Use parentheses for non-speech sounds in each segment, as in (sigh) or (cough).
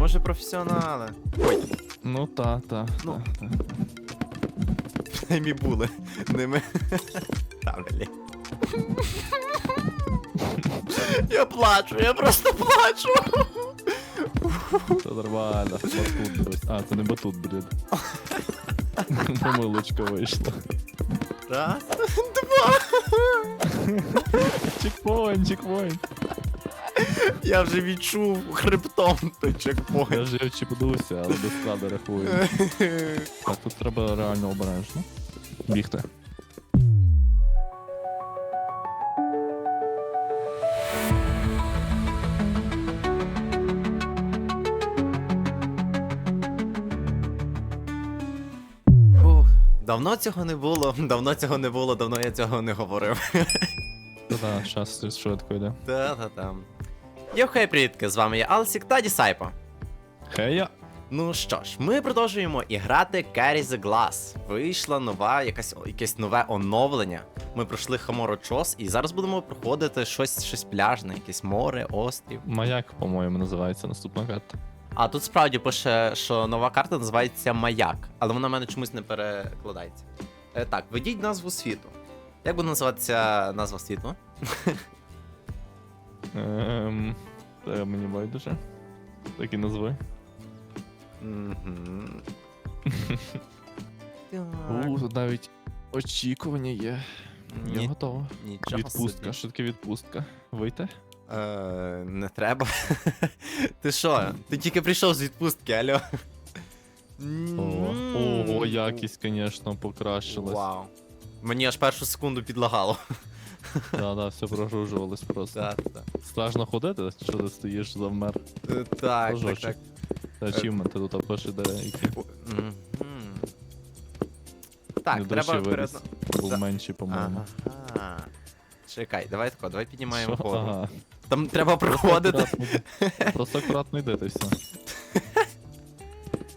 може професіонали? Ой, Ну та, та. Ну. та, та. ними були. Ними. Та, блін. Я плачу, я просто плачу. Це нормально. Батут дось. А, це не батут, блін. Помилочка вийшла. Раз, два. Чекпоінт, чекпоінт. Я вже відчув хребтом той Я чекпоінт. ж його чіпнувся, але без складу рахую. Так, тут треба реально обережно. Бігти. Ух, Давно цього не було, давно цього не було, давно я цього не говорив. Та-да, щас швидко йде. Та-та-там. Йохей, привітки, з вами я Алсік та Дісайпо. Хея! Ну що ж, ми продовжуємо і грати Carry the Glass. Вийшла нова, якась, якесь нове оновлення. Ми пройшли Хаморочос і зараз будемо проходити щось, щось пляжне, якесь море, острів. Маяк, по-моєму, називається наступна карта. А тут справді пише, що нова карта називається Маяк, але вона в мене чомусь не перекладається. Е, так, ведіть назву світу. Як буде називатися назва світу? Ем, та мені байдуже. Так і назви. Мгм. (laughs) У, тут навіть очікування є. Я Ні- готова. Нічого Відпустка, собі. що таке відпустка? Вийти? Е, не треба. (laughs) ти що? Ти тільки прийшов з відпустки, алло. О, М. ого, якість, звісно, покращилась. Вау. Мені аж першу секунду підлагало. (laughs) Да, да, все прогружувалось просто. Так, так. Страшно ходити, що ти стоїш завмер. Е, Так, так, Ложочок. так. Ачівменти тут пише деякі. О, мгм. Так, треба дощі вперед. Був менший, по-моєму. Ага. Чекай, давай тако, давай піднімаємо Що? вгору. Ага. Там треба проходити. акуратно. (laughs) Просто акуратно йди, ти все. (laughs)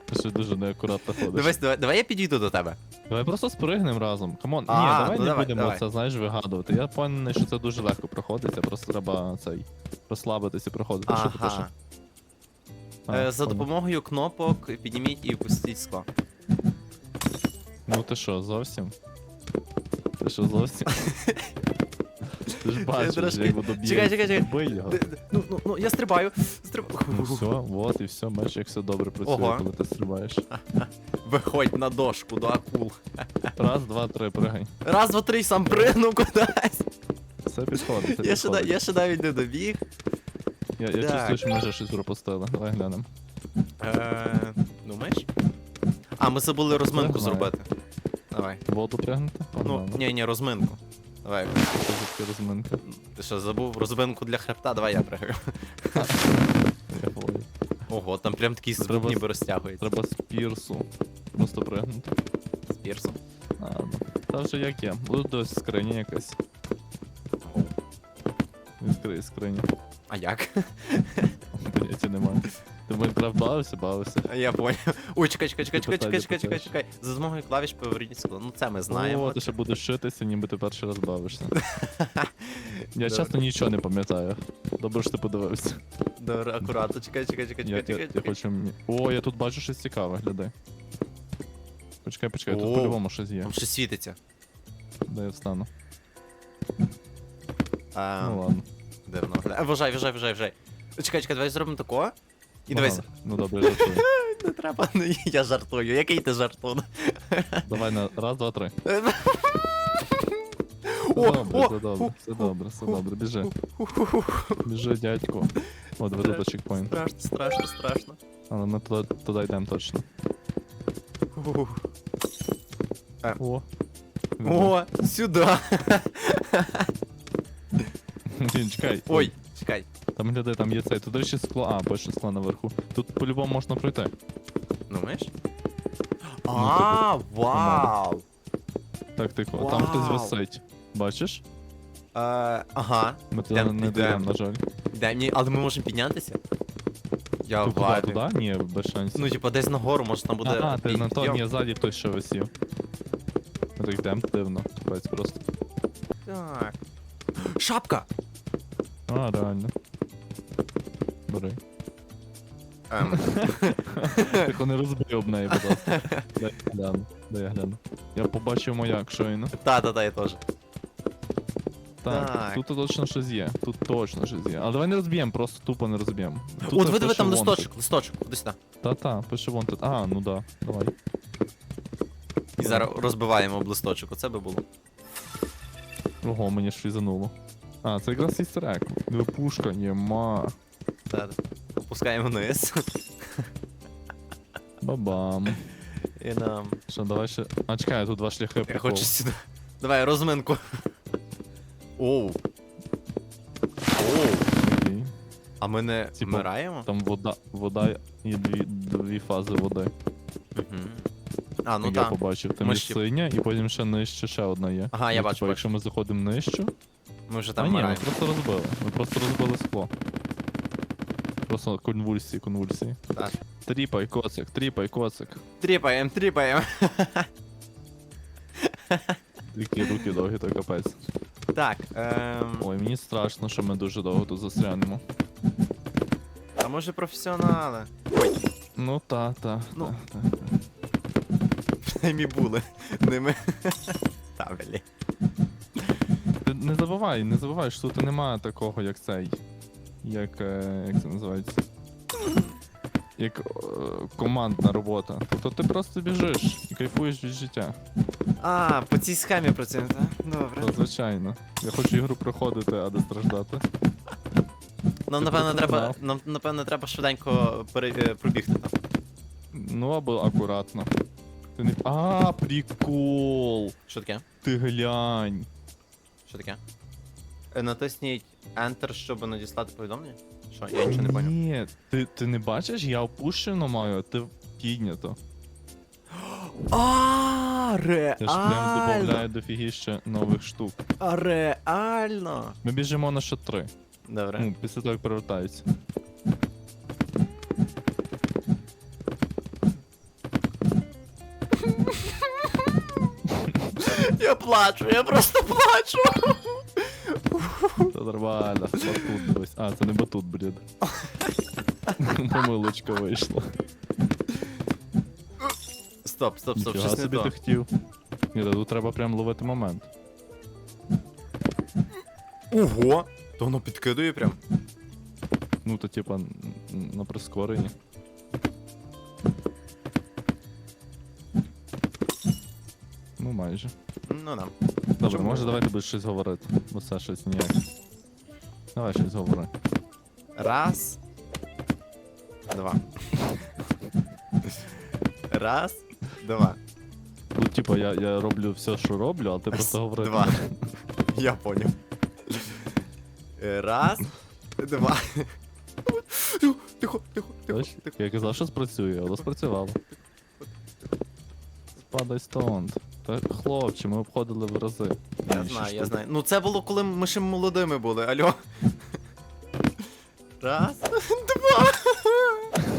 Ти ще дуже неакуратно ходиш. Давай, давай, давай я підійду до тебе. Давай просто спригнемо разом. Камон, ні, А, давай ну не давай, будемо давай. це, знаєш, вигадувати. Я впевнений, що це дуже легко проходиться, просто треба цей розслабитися і проходити. Що ти пише? Ага. А, Е, За понял. допомогою кнопок підніміть і опустіть скло. Ну ти що, зовсім? Ти що зовсім? (laughs) Ти ж бачиш, як воно б'є. Чекай, чекай, чекай. Бий його. Д- д- Ну, ну, ну, я стрибаю. Стрибаю. Ну все, вот і все, бачиш, як все добре працює, Ого. коли ти стрибаєш. (laughs) Виходь на дошку до акул. Раз, два, три, пригай. Раз, два, три, сам пригнув кудись. Все підходить, все Я ще, на- підходить. я ще навіть не добіг. Я, я Так. чувствую, що ми вже щось пропустили. Давай глянемо. Е, Думаєш? А, ми забули розминку зробити. Давай. Воду пригнути? Ну, Погнали. ні, ні, розминку. Давай. Таке розминка? Ти що, забув розминку для хребта? Давай я пригаю. Ого, там прям такий Треба- ніби розтягується. Треба з пірсу. Просто пригнути. З пірсом. А, ну. Та вже як є. Буде дось скриня якась. Відкрий скриню. А як? Бавився, бавився. Я поняв. Ой, чекай, чекай, чекай, чекай, чекай, чекай, чекай, чекай. За допомогою клавіш поверніть скло. Ну це ми знаємо. О, ти ще будеш шитися, ніби ти перший раз бавишся. (laughs) Я чесно нічого не пам'ятаю. Добре, що ти подивився. Добре, акуратно, чекай, чекай, чекай, Я, чекай, я, чекай. я хочу... О, я тут бачу щось цікаве, глядай. Почекай, почекай, тут О. по-любому щось є. Там щось світиться. Дай я встану. А, Ну ладно. Дивно. А, Вважай, вважай, вважай, вважай. Чекай, чекай, давай зробимо такого. І дивись. Ну добре, жартую. (laughs) Не треба, ну, я жартую. Який ти жартун? (laughs) Давай на раз, два, три. (laughs) О, Все добре, все добре, все добре, все добре. Біжи. Біжи, дядьку. О, диви тут чекпоінт. Страшно, страшно, страшно. Але ми туди, туди йдемо точно. Ух. О. О, сюди. Блін, чекай. Ой. Там глядай, там є цей. Тут, до речі, скло. А, більше скла наверху. Тут по-любому можна пройти. Думаєш? Ну, А, вау. Так, тихо. Там хтось Вау. висить. Бачиш? Е, Ага. Ми туди Йдем, не йдем. дійдемо, на жаль. Де але ми можемо піднятися? Я Ти куди, вайбі. туди? Ні, без шансів. Ну, типа, десь нагору, може там буде. а, ти на то, підйом. ні, ззаді хтось ще висів. Ми так йдемо дивно. Тупець просто. Так. Шапка! А, реально. Бери. Ем, (laughs) Тихо не розбий об неї, будь ласка. Дай я гляну, дай я гляну. Я побачив маяк щойно. Та-та-та, я теж. Так, Так. тут точно щось є. Тут точно щось є. Але давай не розб'ємо, просто тупо не розб'ємо. Тут От ви диви пише там листочок, листочок, куди сюди. Та-та, пише wanted. А, ну да, давай. І зараз розбиваємо об листочок, оце би було. Ого, мені ж фізануло. А, це якраз істерек. Диви, пушка, єма. Та-та. Опускаємо вниз. Бабам. І нам. Що, давай ще. А чекай, тут два шляхи Я прикол. хочу сюди. Давай, розминку. Оу. Оу. Окей. А ми не Типу, вмираємо? Там вода, вода є дві, дві фази води. Мгм. А, ну як я так. побачив. Там Ми є ж, синя, і потім ще нижче ще одна є. Ага, я Ну, бачу, типу, бачу. якщо ми заходимо нижче. Ми вже А ні, ми вмираємо. просто розбили. Ми просто розбили скло. Просто конвульсії, конвульсії. Так. Тріпай, коцик, тріпай, коцик. Тріпаємо, тріпаємо. Які руки довгі, то капець. Так, ем... Ой, мені страшно, що ми дуже довго тут застрянемо. а може професіонали? Ну та, та, Ну. та, та, та. Були. Ними. Та, блі. Ти не забувай, не забувай, що тут немає такого, як цей. Як. е, як це називається? Як е, командна робота. Тобто ти просто біжиш і кайфуєш від життя. А, по цій схемі працюємо, так? Добре. Та, звичайно. Я хочу ігру проходити, а не страждати. Нам напевно треба. Нам напевно треба швиденько е, пробігти там. Ну або акуратно. Ти не. А, прикол! Що таке? Ти глянь. Що таке? Е, Натисніть Enter, щоб надіслати повідомлення? Що? Я нічого не поняв. Ні, ти, ти не бачиш, я опущено маю, а ти піднято. А, Це ж прям додає дофігіще нових штук. А, реально! Ми біжимо на ще три. Добре. Ну, після того, як перевертаються. Я плачу, я просто плачу! Це нормально. Батут дивись. А, це не батут, блін. Помилочка вийшла. Стоп, стоп, стоп, Ніфіга щось не собі то. ти хотів. Ні, та тут треба прям ловити момент. Ого! То воно підкидує прям. Ну, то типа н- н- на прискоренні. Майже. Ну да. Добре, Чому? може давай ти будеш щось говорити, бо це щось ніяк. Давай щось говори. Раз. Два. Раз. Два. Ну, типа, я, я роблю все, що роблю, а ти просто говориш. Два. Я понял. Е, Раз. Два. Тихо, тихо, тихо, тихо. Я казав, що спрацює, але спрацювало. Спадай стонт. Та хлопче, ми обходили в рази. Я знаю, я знаю. Ну це було, коли ми ще молодими були, алло. (laughs) Раз, два.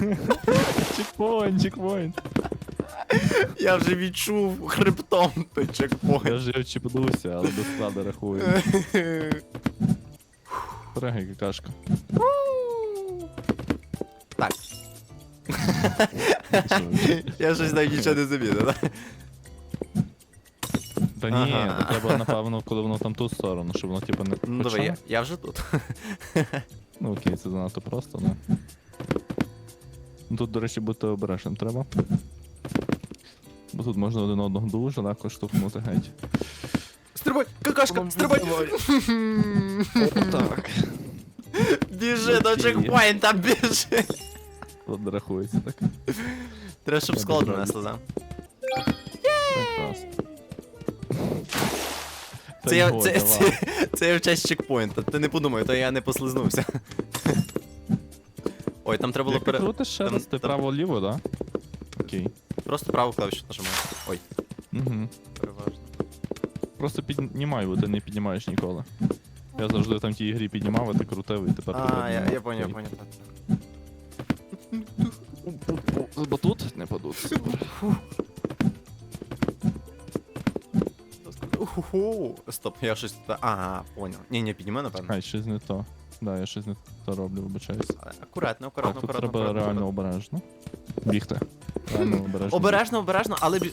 (laughs) Чекпоінт, чекпоінт. Я вже відчув хребтом той чекпоінт. Я ж його чіпнувся, але до складу рахую. (laughs) Пригай, какашка. Так, я щось навіть нічого не замітив, так? Та ні, Ага. то треба, (laughs) напевно, коли воно там ту сторону, щоб воно типу не. Ну давай, я, я вже тут. (laughs) Ну окей, це занадто просто, ну. Ну, Тут, до речі, бути обережним треба. Бо тут можна один одного дуже легко штовхнути геть. Стрибай, какашка, стрибай! (laughs) Так. Біжи до Окей. чекпоінта, біжи! Тут рахується так. Треба, щоб Я склад добре. нанесли, да? Прекрасно. Це я, це, це, це я в честь чекпоінта. Ти не подумай, то я не послизнувся. (laughs) Ой, там треба було пере... крутиш ще там- раз, ти там- право-ліво, да? Окей. Просто праву клавішу нажимаю. Ой, Угу. переважно. Просто піднімай, бо ти не піднімаєш ніколи. Я завжди там в тій грі піднімав, а ти крутив і тепер ти А, я, піднімав. я поняв, Окей. поняв. так. Не падут. Супер. Уху. Стоп, я щось. та- Ага, поняв. Ні, ні, підніми, напевно. Ай, щось не то. Да, я щось не то роблю, вибачаюсь. Акуратно, акуратно, тут акуратно. треба акуратно, реально обережно. Бігти. Реально обережно. Обережно, обережно, але бі...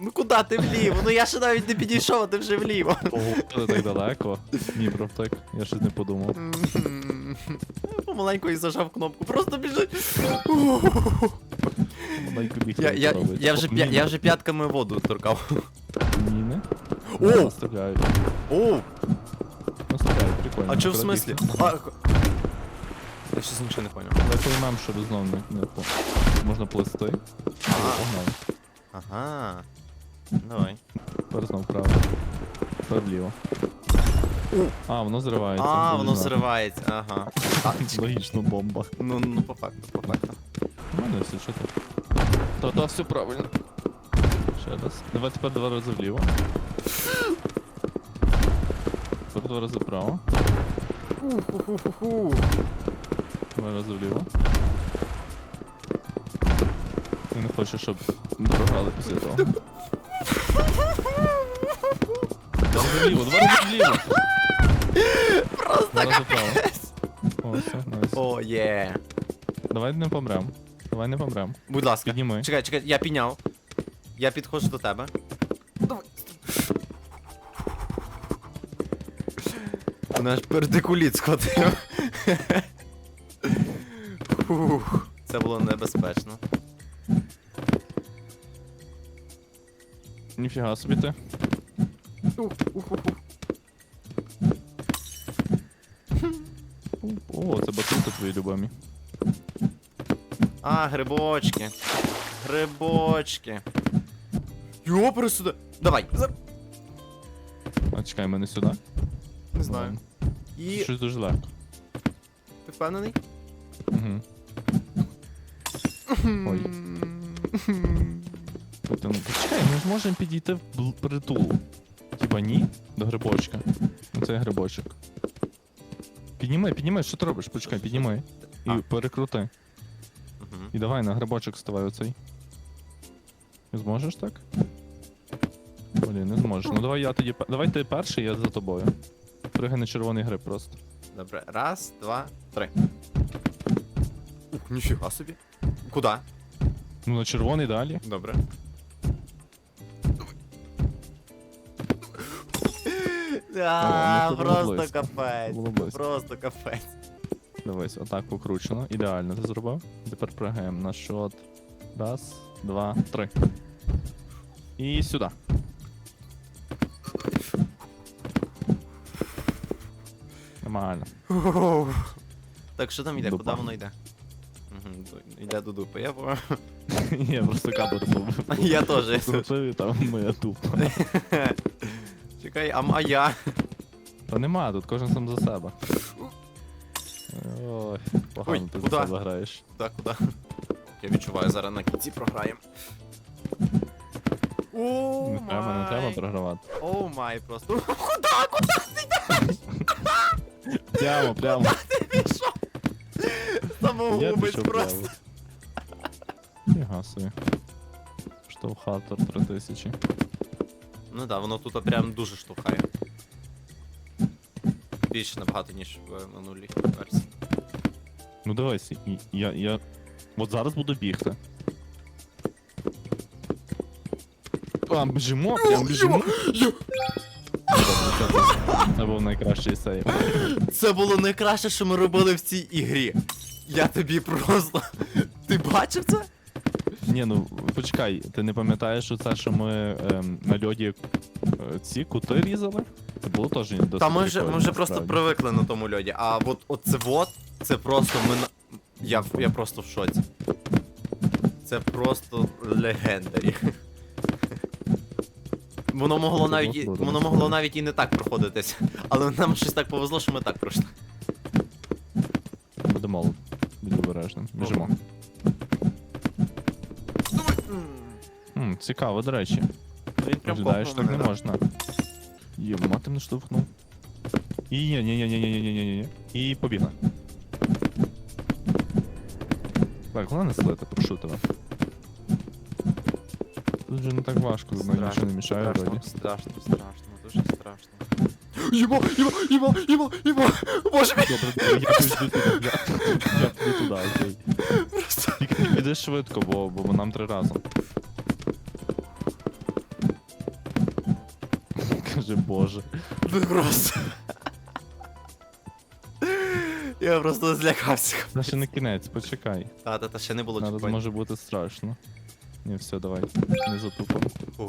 Ну куди ти вліво? Ну я ще навіть не підійшов, а ти вже вліво. Ого, так далеко. Мій провтик, я щось не подумав. Помаленьку і зажав кнопку. Просто біжи. Маленько бігти. Я, я, робить. я, вже, п'я- я вже п'ятками воду торкав. Міни. О! Стріляють. О, Ну, стріляють, прикольно. а чо в смислі? А, Я щось нічого не поняв. Я поймем, що знову не, не по... можна плисти. Ага. Погнали. Ага. Давай. Тепер вправо. Тепер вліво. А, воно зривається. А, воно зривається, ага. Логічно, бомба. ну, ну, по факту, по факту. У мене все, що ти? Та та все правильно. Ще раз. Давай тепер два рази вліво. Тепер два рази вправо. Два рази вліво. Ти не хочеш, щоб програли після того. Два рази вліво, два рази вліво. Просто Два рази вправо. О, все, найс. О, є. Давай не помрем. Давай не помрем. Будь ласка. Підніми. Чекай, чекай, я підняв. Я підходжу до тебе. Наш пердикуліт схватив. Фух, Це було небезпечно. Ніфіга собі ти. О, це батути твої любимі. А, грибочки. Грибочки. Йо, сюди. Давай. За... А чекай, мене сюди. Не знаю. І. Щось дуже легко. Ти впевнений? Угу. Ой. Тобто, ну, почекай, ми ж можемо підійти в притул. Типа ні? До грибочка. Ну це грибочок. Підніми, підніми, що ти робиш? Почекай, підніми. І А. перекрути. Мгм. І давай на грибочок ставай оцей. Зможеш так? Блін, не зможеш. Ну давай я тоді. пе- Давай ти перший, я за тобою. Пригай на червоний гриб просто. Добре. Раз, два, три. Ух, ніфіга собі. Куда? Ну на червоний далі. Добре. А, ну, це було просто близько. капець. Близько. Просто капець. Дивись, отак покручено. Ідеально ти зробив. Тепер пригаємо на счет. Раз, два, три. І сюди. Нормально. Так, що там йде? Дупа. Куди воно йде? Угу, йде до дупи, я понял. (laughs) Я просто (laughs) кадр зробив. Я теж. я. Крутив, там моя тупа. (laughs) Чекай, а моя. Та нема, тут кожен сам за себе. Ой, погано Ой, ти за куда? себе граєш. Куди, куди? Я відчуваю, зараз на кінці програємо. О, Не треба, не треба май. програвати. О май просто. Куда, куда Прямо, (laughs) прямо. ти пішов? Я Самогубець пішов просто. прямо. Ніга собі. Штовхатор 3000. Ну так, воно тут прям дуже штовхає. Більше набагато, ніж в минулій версії. Ну дивись, і- я, я. От зараз буду бігти. Прям біжимо, прям біжимо. Це- Це був найкращий сейв. Це було найкраще, що ми робили в цій ігрі. Я тобі просто. Ти бачив це? Ні, ну почекай, ти не пам'ятаєш оце, що ми ем, на льоді е, ці кути різали? Це було теж досить Та ми вже, ми вже просто насправді. привикли на тому льоді. А от оце вот, це просто ми на. Я, в- я просто в шоці. Це просто легендарі. Воно могло навіть і- воно могло навіть і не так проходитись. Але нам щось так повезло, що ми так пройшли. Буде молод. Будь обережним. Біжимо. М, цікаво, до речі. Він прям копнув так не мене, можна. Єма, ти мене штовхнув. І ні, ні, ні, ні, ні, ні, ні, ні, ні. І побігла. Так, головне не слити, прошу тебе. Вже не так важко, воно нічого не мішає страшно, вроді. страшно, страшно, дуже страшно. Їмо, їмо, їмо, їмо, їмо. Боже мій. Добре, я піду туди. Я, я піду туди, окей. Тільки не піди швидко, бо, бо нам три рази. (laughs) Каже, боже. Ви просто. Я просто злякався. Це ще не кінець, почекай. Та, та, та ще не було Зараз може бути страшно. Ні, все, давай. Не затупимо. О,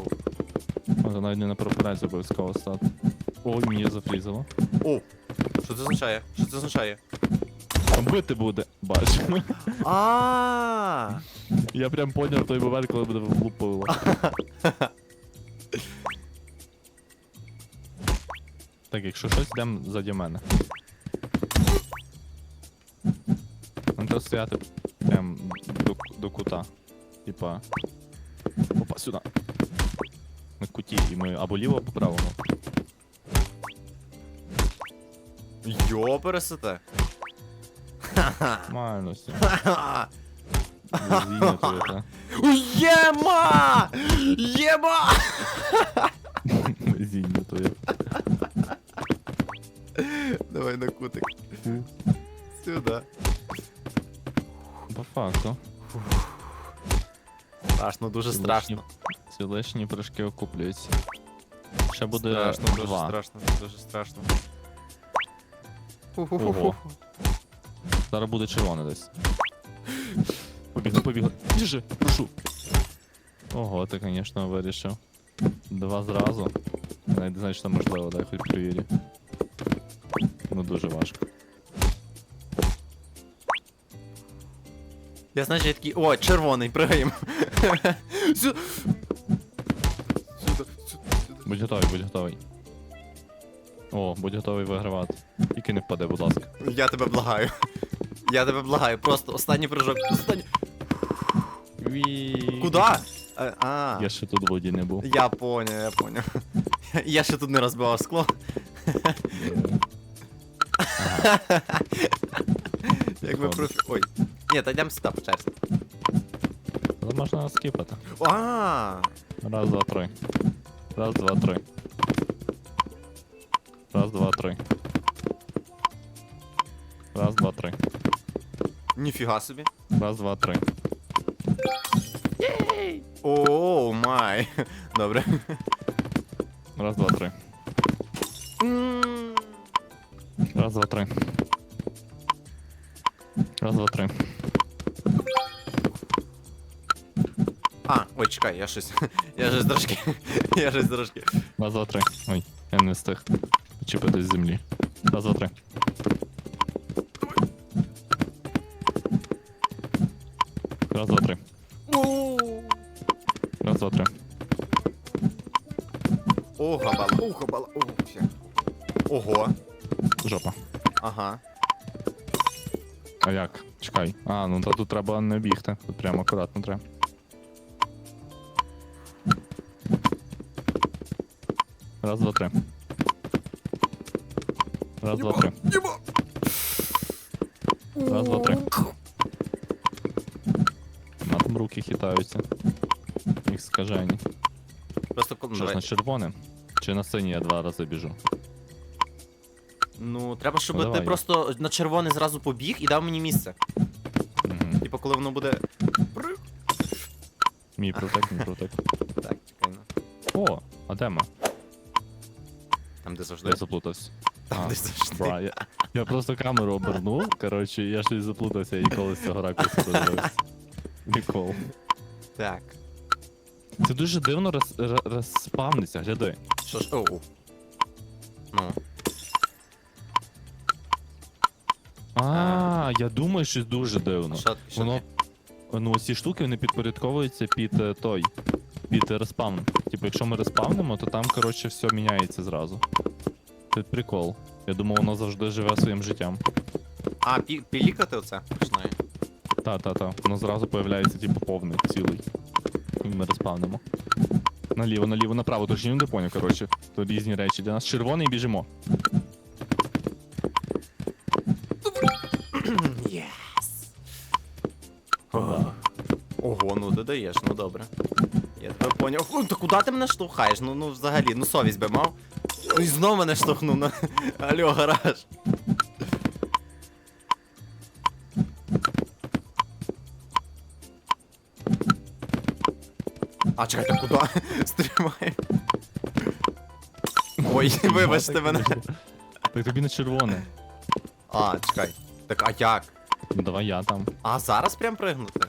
Може навіть не на прапорець обов'язково стати. Ой, мені зафрізило. О, що це означає? Що це означає? Бити буде, бачимо. А. Я прям поняв той момент, коли буде влупило. Так, якщо щось, йдемо заді мене. Нам треба стояти прям до, до кута. Типа. Опа, сюди. На куті, і ми або ліво, або право. Йо, пересете. Нормально все. Ха-ха. Везіння тобі, та. Єма! Єма! Везіння тобі. Давай на кутик. Сюди. По факту. Страшно, дуже Ці страшно. лишні- Ці лишні прыжки окуплюються. Ще буде страшно, дуже два. страшно, дуже страшно. Ого. Зараз буде червоне десь. Побігли, побігли. Біжи, прошу. Ого, ти, звісно, вирішив. Два зразу. Навіть не знаю, що можливо, дай хоч перевірю. Ну дуже важко. Я знаю, що я такий, о, червоний, пригаємо. Будь готовий, будь готовий. О, будь готовий вигравати. Тільки не впаде, будь ласка. Я тебе благаю. Я тебе благаю, просто останній прыжок. Останній. Ві. Куда? А, а, Я ще тут в воді не був. я поняв, я поняв. Я ще тут не розбивав скло. Як ви профі. Ой. Ні, та йдемо сюди по черзі. Але можна скіпати. А, Раз, два, три. Раз, два, три. Раз, два, три. Раз, два, три. ніфіга собі. Раз, два, три. О, май. (laughs) Добре. Раз, два, три. М, Раз, два, три. Раз, два, три. Ой, чекай, я щось. (laughs) Я щось трошки. (laughs) Я щось трошки. Раз, два, три. Ой, я не встиг. Почепитись з землі. Раз, два, три. Раз, два, три. Раз, два, три. О, габала, о, габала, о, все. Ого. Жопа. Ага. А як? Чекай. А, ну то тут треба не бігти. Тут прямо акуратно треба. Раз, два, три. Раз, два, три. Раз, два, три. На там руки хитаються. Їх скажені. Просто коли. Що ж, на червоне? Чи на синій я два рази біжу? Ну, треба, щоб Ну, ти давай. просто на червоний зразу побіг і дав мені місце. Угу. Типу, коли воно буде. Мій протек, мій протек. Так, чекай, ну. О, а де ми? Там, де завжди. Я заплутався. Там, де завжди. Бра, я, я просто камеру обернув, коротше, я щось заплутався, я ніколи з цього ракурсу не дивився. Так. Це дуже дивно роз, роз, розспавниться, гляди. Що ж. Оу. Ну. А, я думаю, щось дуже дивно. Що, що Воно, ну, ці штуки вони підпорядковуються під е, той, під е, респаун. Типу, якщо ми респавнимо, то там, коротше, все міняється зразу. Це прикол. Я думав, воно завжди живе своїм життям. А, пі- пілікати оце починає. Та-та-та, воно зразу появляється, типу, повний, цілий. І ми респавнимо. Наліво, наліво, направо, тож не поняв, коротше. То різні речі. Для нас червоний біжимо. Єс. Ого, ну ти даєш, ну добре. Поняв. О, та куди ти мене штовхаєш? Ну, ну взагалі, ну совість би мав. І знов мене штовхнув на. (laughs) Алло, гараж. А, чекайте, куди? (laughs) Стрімай. Ой, вибачте мене. Так тобі на червоне. А, чекай. Так, а як? Ну давай я там. А зараз прям пригнути?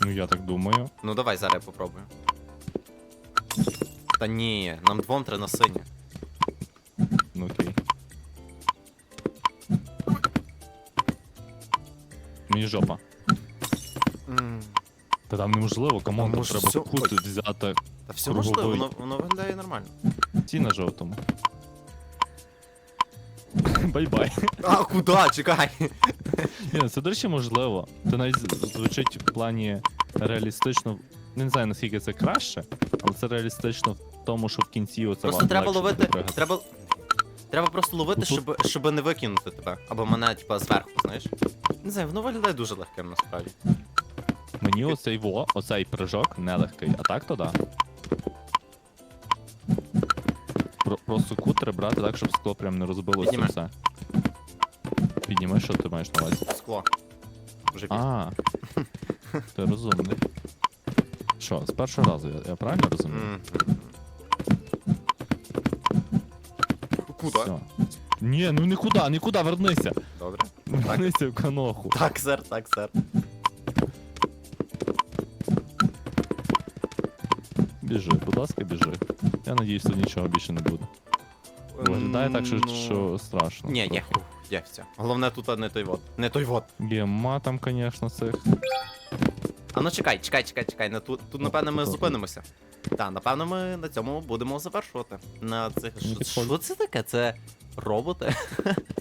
Ну я так думаю. Ну давай зараз я попробую. Та ні, нам двом треба на синє. Ну окей. Мені жопа. Та там неможливо, камон, Та там може треба всьо- кут взяти Та все Круговий. можливо, воно, воно виглядає нормально. ті на жовтому. (laughs) Бай-бай. А, куди? Чекай. Ні, це, до речі, можливо. Це навіть з- звучить в плані реалістично. Не знаю, наскільки це краще, але це реалістично тому, що в кінці оце Просто вам треба легше буде ловити. пригати. Треба. Треба просто ловити, Ну, тут- щоб, щоб не викинути тебе. Або мене, типа, зверху, знаєш. Не знаю, воно виглядає дуже легким насправді. Мені оцей во, оцей прыжок нелегкий, а так то да. Про, просто кут треба брати так, щоб скло прям не розбилося Піднімай. все. Піднімай, що ти маєш на увазі? Скло. Вже пізно. А, (laughs) ти розумний. Що, з першого разу, я, я правильно розумію? Мгм. Все. Ні, ну нікуди, нікуди, вернися. Добре. Вернися в каноху. Так, сер, так, сер. Біжи, будь ласка, біжи. Я надіюсь, тут нічого більше не буде. Виглядає так, що, Ну, що страшно. Ні, є, є все. Головне тут не той вот. Не той вот. Гема там, звісно, цих. А ну чекай, чекай, чекай, чекай. На тут, тут Ну, напевно, ми зупинимося. Так, напевно, ми на цьому будемо завершувати. На цих. Що, що це таке? Це роботи?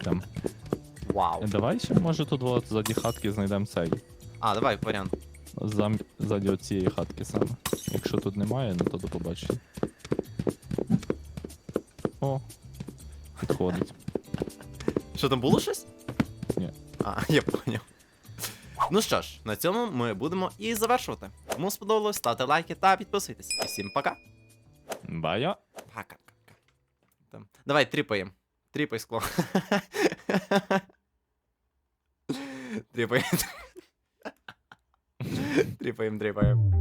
Там. Вау. Давай ще, може, тут от ззаді хатки знайдемо цей. А, давай варіант. Зам... Ззаді оцієї хатки саме. Якщо тут немає, ну то до побачення. О, підходить. Що там було щось? Ні. А, я поняв. Ну що ж, на цьому ми будемо і завершувати. Кому сподобалось, ставте лайки та підписуйтесь. І Всім пока. Байо. Пока. Там. Давай, тріпаєм. Тріпай скло. (laughs) Тріпаєм. Тріпаєм, тріпаєм.